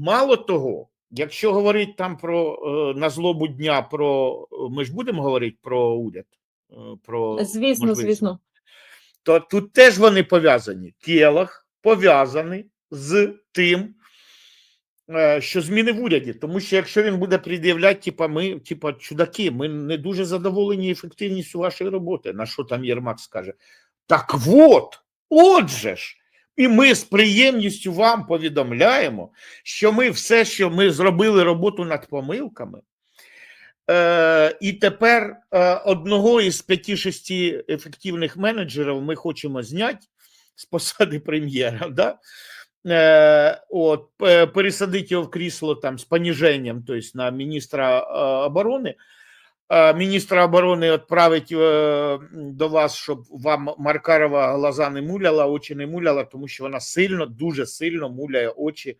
Мало того, якщо говорити там про е, на злобу дня, про ми ж будемо говорити про уряд, е, про Звісно, звісно. то тут теж вони пов'язані. Келах пов'язаний з тим, е, що зміни в уряді. Тому що якщо він буде пред'являти, типа, ми, типа, чудаки, ми не дуже задоволені ефективністю вашої роботи. На що там Єрмак скаже? Так от, отже ж. І ми з приємністю вам повідомляємо, що ми все, що ми зробили роботу над помилками, Е, і тепер е, одного із п'яти-шести ефективних менеджерів ми хочемо зняти з посади прем'єра, да? е, от, е, пересадити його в крісло там, з поніженням, тобто на міністра е, оборони. Е, міністра оборони відправить е, до вас, щоб вам Маркарова глаза не муляла, очі не муляла, тому що вона сильно, дуже сильно муляє очі